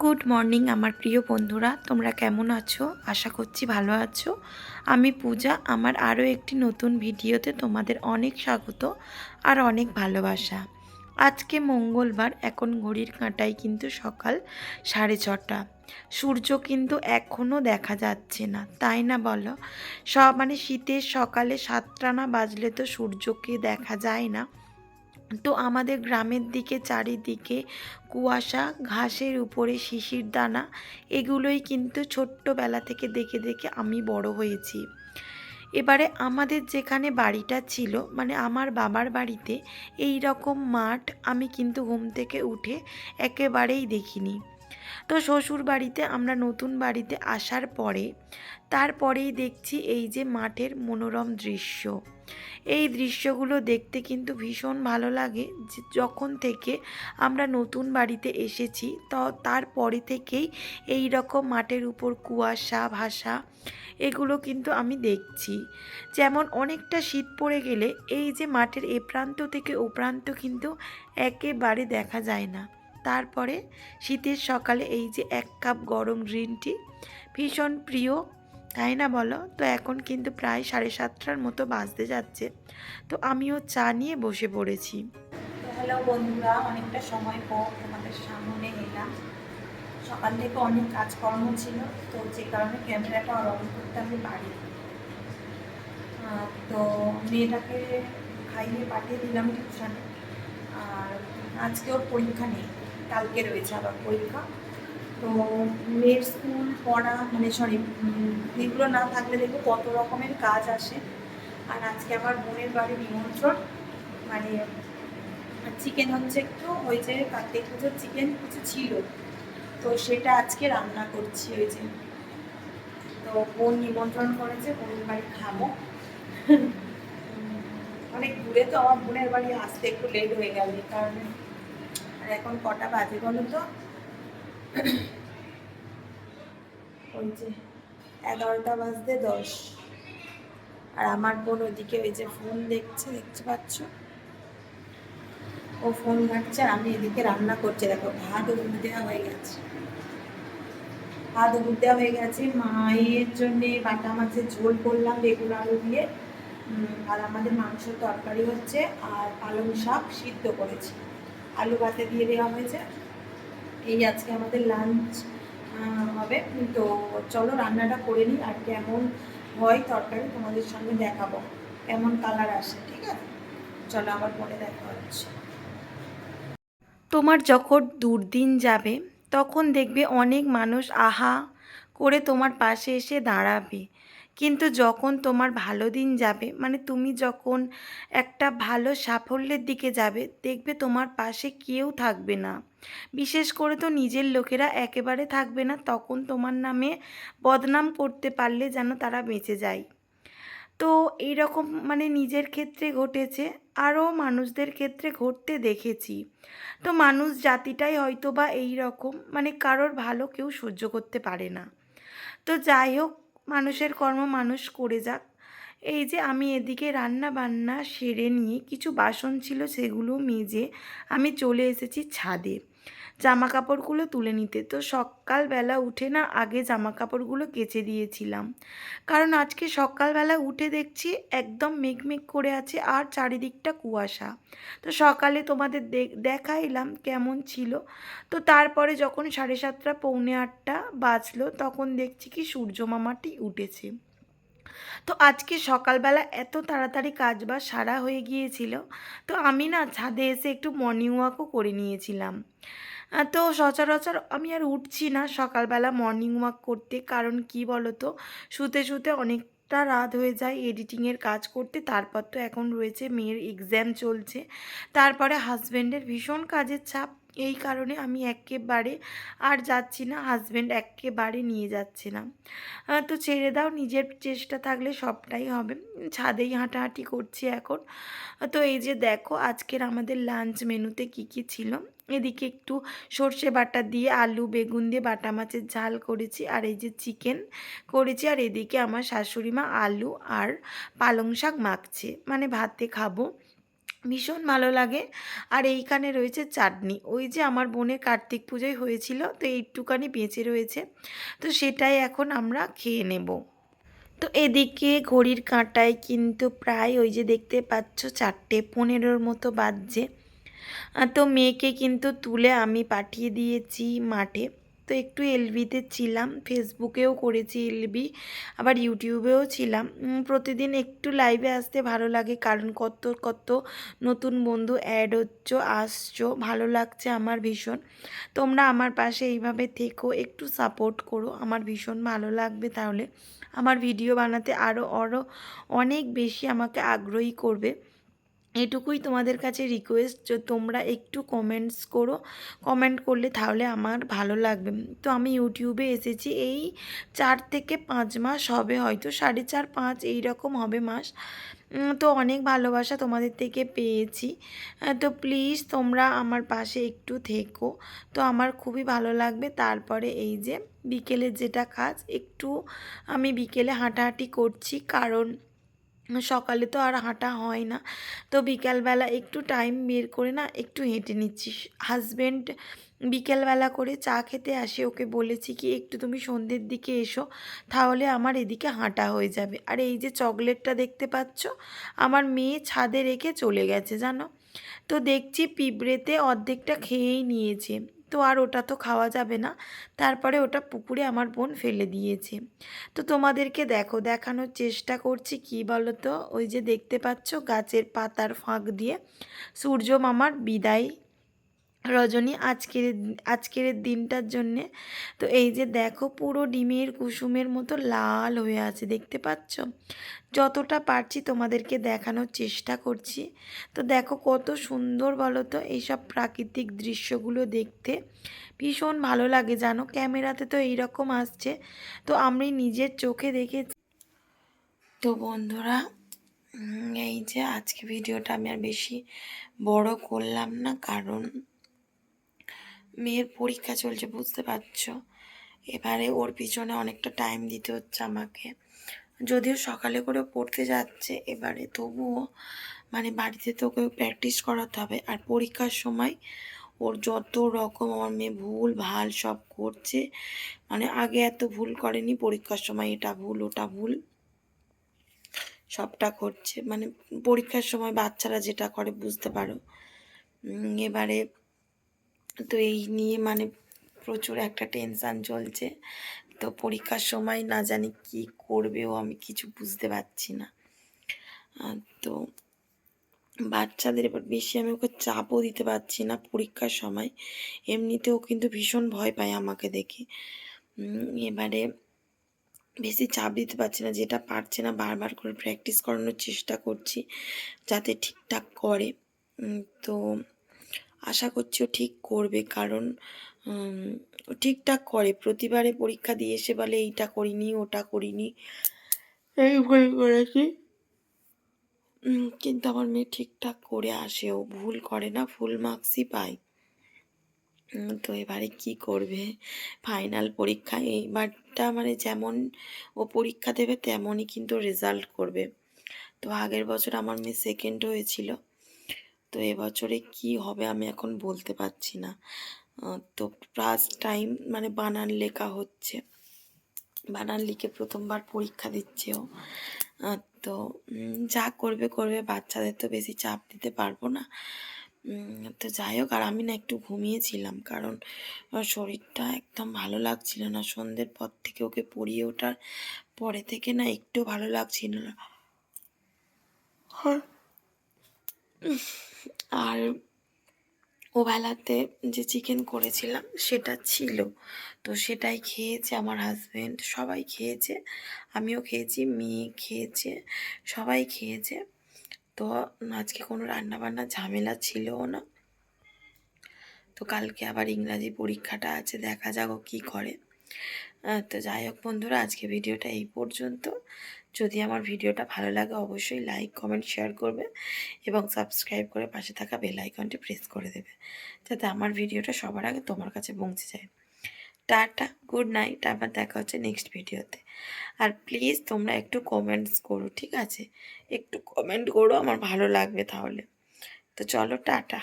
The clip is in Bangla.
গুড মর্নিং আমার প্রিয় বন্ধুরা। তোমরা কেমন আছো? আশা করছি ভালো আছো। আমি পূজা। আমার আরও একটি নতুন ভিডিওতে তোমাদের অনেক স্বাগত আর অনেক ভালোবাসা। আজকে মঙ্গলবার, এখন ঘড়ির কাঁটায় কিন্তু সকাল সাড়ে ছটা। সূর্য কিন্তু এখনও দেখা যাচ্ছে না, তাই না বলো? সব মানে শীতের সকালে সাতটা না বাজলে তো সূর্যকে দেখা যায় না। তো আমাদের গ্রামের দিকে চারিদিকে কুয়াশা, ঘাসের উপরে শিশির দানা, এগুলোই কিন্তু ছোট্টবেলা থেকে দেখে দেখে আমি বড় হয়েছি। এবারে আমাদের যেখানে বাড়িটা ছিল মানে আমার বাবার বাড়িতে এই রকম মাঠ আমি কিন্তু ঘুম থেকে উঠে একেবারেই দেখিনি। তো শ্বশুর বাড়িতে আমরা নতুন বাড়িতে আসার পরে তারপরেই দেখছি এই যে মাঠের মনোরম দৃশ্য। এই দৃশ্যগুলো দেখতে কিন্তু ভীষণ ভালো লাগে। যখন থেকে আমরা নতুন বাড়িতে এসেছি, তো তারপরে থেকেই এই রকম মাঠের উপর কুয়াশা ভাষা এগুলো কিন্তু আমি দেখছি। যেমন অনেকটা শীত পড়ে গেলে এই যে মাঠের এ প্রান্ত থেকে ও প্রান্ত কিন্তু একেবারে দেখা যায় না। তারপরে শীতের সকালে এই যে এক কাপ গরম গ্রিন টি, ভীষণ প্রিয়, তাই না বলো? তো এখন কিন্তু প্রায় সাড়ে সাতটার মতো বাজতে যাচ্ছে। তো আমিও চা নিয়ে বসে পড়েছি। হ্যালো বন্ধুরা, অনেকটা সময় পর তোমাদের সামনে এলাম। সকাল থেকে অনেক কাজকর্ম ছিল, তো যে কারণে ক্যামেরাটা অন করতে আমি পারি তো মেয়েটাকে খাইয়ে পাঠিয়ে দিলাম টিউশনে। আর আজকে ওর পরীক্ষা নেই। কালকে রয়েছে আবার পরীক্ষা। তো মেয়ের স্কুল পড়া মানে সরি এগুলো না থাকলে দেখব কত রকমের কাজ আসে। আর আজকে আমার বোনের বাড়ি নিমন্ত্রণ মানে চিকেন হচ্ছে একটু, ওই যে কার্তিক পুজোর চিকেন কিছু ছিল। তো সেটা আজকে রান্না করছি ওই যে। তো বোন নিমন্ত্রণ করেছে, বোনের বাড়ি খাব। অনেক দূরে তো আমার বোনের বাড়ি আসতে একটু লেট হয়ে গেল কারণে আর এখন কটা বাজে বলো তো? এগারোটা বাজতে দশ। আর আমার বোন ওইদিকে ওই যে ফোন দেখছে, দেখতে পাচ্ছ? ও ফোন ঘাটছে আর আমি এদিকে রান্না করছি। দেখো, ভাত উড় দেওয়া হয়ে গেছে। ভাত উড় দেওয়া হয়ে গেছে। মায়ের জন্যে বাটা মাছের ঝোল করলাম, বেগুন আলু দিয়ে। আর আমাদের মাংস তরকারি হচ্ছে। আর পালং শাক সিদ্ধ করেছি। আলু ভাতে দিয়ে দেওয়া হয়েছে। এই আজকে আমাদের লাঞ্চ হবে। তো চলো রান্নাটা করে নিই আর কেমন হয় তরকারি তোমাদের সঙ্গে দেখাবো। কেমন কালার আসে, ঠিক আছে? চলো আবার পরে দেখা হচ্ছে। তোমার যখন দুর্দিন যাবে, তখন দেখবে অনেক মানুষ আহা করে তোমার পাশে এসে দাঁড়াবে। কিন্তু যখন তোমার ভালো দিন যাবে মানে তুমি যখন একটা ভালো সাফল্যের দিকে যাবে, দেখবে তোমার পাশে কেউ থাকবে না। বিশেষ করে তো নিজের লোকেরা একেবারে থাকবে না, তখন তোমার নামে বদনাম করতে পারলে যেন তারা বেঁচে যায়। তো এই রকম মানে নিজের ক্ষেত্রে ঘটেছে আরও মানুষদের ক্ষেত্রে ঘটতে দেখেছি। তো মানুষ জাতিটাই হয়তো বা এই রকম মানে কারোর ভালো কেউ সহ্য করতে পারে না। তো যাই হোক মানুষের কর্ম মানুষ করে যাক। এই যে আমি এদিকে রান্না বান্না সেরে নিয়ে কিছু বাসন ছিল সেগুলো মেজে আমি চলে এসেছি ছাদে। জামা কাপড়গুলো তুলে নিতে। তো সকালবেলা উঠে না আগে জামা কাপড়গুলো কেচে দিয়েছিলাম। কারণ আজকে সকালবেলা উঠে দেখছি একদম মেঘমেঘ করে আছে আর চারিদিকটা কুয়াশা। তো সকালে তোমাদের দেখাইলাম কেমন ছিল। তো তারপরে যখন সাড়ে সাতটা, পৌনে আটটা বাজলো, তখন দেখছি কি সূর্য মামাটি উঠেছে। তো আজকে সকালবেলা এত তাড়াতাড়ি কাজ বা সারা হয়ে গিয়েছিল। তো আমি না ছাদে এসে একটু মর্নিং ওয়াকও করে নিয়েছিলাম। তো সচরাচর আমি আর উঠছি না সকালবেলা মর্নিং ওয়াক করতে। কারণ কি বলো তো শুতে শুতে অনেকটা রাত হয়ে যায় এডিটিংয়ের কাজ করতে। তারপর তো এখন রয়েছে মেয়ের এক্সাম চলছে। তারপরে হাজব্যান্ডের ভীষণ কাজের ছাপ এই কারণে আমি একেবারে আর যাচ্ছি না হাজব্যান্ড একেবারে নিয়ে যাচ্ছে না। তো ছেড়ে দাও, নিজের চেষ্টা থাকলে সবটাই হবে। ছাদেই হাঁটাহাঁটি করছি এখন। তো এই যে দেখো, আজকের আমাদের লাঞ্চ মেনুতে কি কি ছিল? এদিকে একটু সর্ষে বাটা দিয়ে আলু, বেগুন দিয়ে বাটা মাছের ঝাল করেছি, আর এই যে চিকেন করেছি, আর এদিকে আমার শাশুড়ি মা আলু আর পালং শাক মাখছে। মানে ভাতে খাব। ভীষণ ভালো লাগে। আর এইখানে রয়েছে চাটনি। ওই যে আমার বোনের কার্তিক পুজোয় হয়েছিল, তো এইটুকানি বেঁচে রয়েছে। তো সেটাই এখন আমরা খেয়ে নেব। তো এদিকে ঘড়ির কাঁটায় কিন্তু প্রায় ওই যে দেখতে পাচ্ছ চারটে পনেরোর মতো বাজছে। তো মেয়েকে কিন্তু তুলে আমি পাঠিয়ে দিয়েছি মাঠে। তো একটু এলবিতে ছিলাম, ফেসবুকেও করেছি এলবি, আবার ইউটিউবেও ছিলাম। প্রতিদিন একটু লাইভে আসতে ভালো লাগে, কারণ কত কত নতুন বন্ধু অ্যাড হচ্ছ, আসছো, ভালো লাগছে আমার ভীষণ। তোমরা আমার পাশে এইভাবে থেকো, একটু সাপোর্ট করো, আমার ভীষণ ভালো লাগবে তাহলে। আমার ভিডিও বানাতে আরও আরও অনেক বেশি আমাকে আগ্রহী করবে। এটুকুই তোমাদের কাছে রিকোয়েস্ট যে তোমরা একটু কমেন্টস করো। কমেন্ট করলে তাহলে আমার ভালো লাগবে। তো আমি ইউটিউবে এসেছি, এই চার থেকে পাঁচ মাস হবে হয়তো, সাড়ে চার, পাঁচ এই রকম হবে মাস। তো অনেক ভালোবাসা তোমাদের থেকে পেয়েছি। তো প্লিজ তোমরা আমার পাশে একটু থেকো। তো আমার খুবই ভালো লাগবে। তারপরে এই যে বিকেলের যেটা কাজ, একটু আমি বিকেলে হাঁটাহাঁটি করছি। কারণ সকালে তো আর হাঁটা হয় না। তো বিকালবেলা একটু টাইম বের করে না একটু হেঁটে নিচ্ছি। হাজব্যান্ড বিকেলবেলা করে চা খেতে আসে, ওকে বলেছি কি, একটু তুমি সন্ধ্যের দিকে এসো, তাহলে আমার এদিকে হাঁটা হয়ে যাবে। আর এই যে চকলেটটা দেখতে পাচ্ছ, আমার মেয়ে ছাদে রেখে চলে গেছে, জানো? তো দেখছি পিঁপড়েতে অর্ধেকটা খেয়েই নিয়েছে। তো আর ওটা তো খাওয়া যাবে না। তারপরে ওটা পুকুরে আমার বোন ফেলে দিয়েছে। তো তোমাদেরকে দেখো, দেখানোর চেষ্টা করছি কি বলো তো ওই যে দেখতে পাচ্ছ গাছের পাতার ফাঁক দিয়ে। সূর্য মামার বিদায় রজনী আজকের আজকের দিনটার জন্যে। তো এই যে দেখো পুরো ডিমের কুসুমের মতো লাল হয়ে আছে, দেখতে পাচ্ছ? যতটা পারছি তোমাদেরকে দেখানোর চেষ্টা করছি। তো দেখো কত সুন্দর বলো তো এইসব প্রাকৃতিক দৃশ্যগুলো দেখতে। ভীষণ ভালো লাগে জানো, ক্যামেরাতে তো এইরকম আসছে। তো আমি নিজের চোখে দেখেছি। তো বন্ধুরা এই যে আজকে ভিডিওটা আমি আর বেশি বড় করলাম না, কারণ মেয়ের পরীক্ষা চলছে, বুঝতে পারছ? এবারে ওর পিছনে অনেকটা টাইম দিতে হচ্ছে আমাকে। যদিও সকালে করে পড়তে যাচ্ছে, এবারে তবুও মানে বাড়িতে তো ওকে প্র্যাকটিস করাতে হবে। আর পরীক্ষার সময় ওর যত রকম আমার মেয়ে ভুল, ভালো সব করছে মানে আগে এত ভুল করেনি, পরীক্ষার সময় এটা ভুল, ওটা ভুল, সবটা করছে। মানে পরীক্ষার সময় বাচ্চারা যেটা করে, বুঝতে পারো। এবারে তো এই নিয়ে মানে প্রচুর একটা টেনশান চলছে। তো পরীক্ষার সময় না জানি কি করবে ও আমি কিছু বুঝতে পারছি না। তো বাচ্চাদের এবার বেশি আমি ওকে চাপও দিতে পারছি না পরীক্ষার সময়। এমনিতেও কিন্তু ভীষণ ভয় পায় আমাকে দেখে। এবারে বেশি চাপ দিতে পারছি না, যেটা পারছে না বারবার করে প্র্যাকটিস করানোর চেষ্টা করছি, যাতে ঠিকঠাক করে। তো আশা করছি ও ঠিক করবে। কারণ ও ঠিকঠাক করে। প্রতিবারে পরীক্ষা দিয়ে এসে বলে এইটা করিনি ওটা করিনি। এই ভুল করেছি কিন্তু আমার মেয়ে ঠিকঠাক করে আসে। ও ভুল করে না ফুল মার্কসই পায়। তো এবারে কি করবে? ফাইনাল পরীক্ষা এইবারটা মানে যেমন ও পরীক্ষা দেবে তেমনই কিন্তু রেজাল্ট করবে। তো আগের বছর আমার মেয়ে সেকেন্ড হয়েছিল। তো এবছরে কি হবে আমি এখন বলতে পারছি না। তো ফার্স্ট টাইম মানে বানান লেখা হচ্ছে। বানান লিখে প্রথমবার পরীক্ষা দিচ্ছে ও। তো যা করবে করবে, বাচ্চাদের তো বেশি চাপ দিতে পারব না। তো যাই হোক, আর আমি না একটু ঘুমিয়েছিলাম কারণ শরীরটা একদম ভালো লাগছিল না। সন্ধ্যের পর থেকে ওকে পড়িয়ে ওঠার পরে থেকে না একটু ভালো লাগছিল না। আর ও বেলাতে যে চিকেন করেছিলাম সেটা ছিল। তো সেটাই খেয়েছে আমার হাজব্যান্ড সবাই খেয়েছে, আমিও খেয়েছি, মেয়ে খেয়েছে, সবাই খেয়েছে। তো আজকে কোনো রান্নাবান্না ঝামেলা ছিলও না। তো কালকে আবার ইংরাজি পরীক্ষাটা আছে, দেখা যাক ও কী করে। তো যাই হোক বন্ধুরা, আজকে ভিডিওটা এই পর্যন্ত। যদি আমার ভিডিওটা ভালো লাগে অবশ্যই লাইক কমেন্ট শেয়ার করবে এবং সাবস্ক্রাইব করে পাশে থাকা বেল আইকনটি প্রেস করে দেবে, যাতে আমার ভিডিওটা সবার আগে তোমার কাছে পৌঁছে যায়। টাটা গুড নাইট আবার দেখা হচ্ছে নেক্সট ভিডিওতে। আর প্লিজ তোমরা একটু কমেন্টস করো, ঠিক আছে? একটু কমেন্ট করো, আমার ভালো লাগবে তাহলে। তো চলো, টাটা।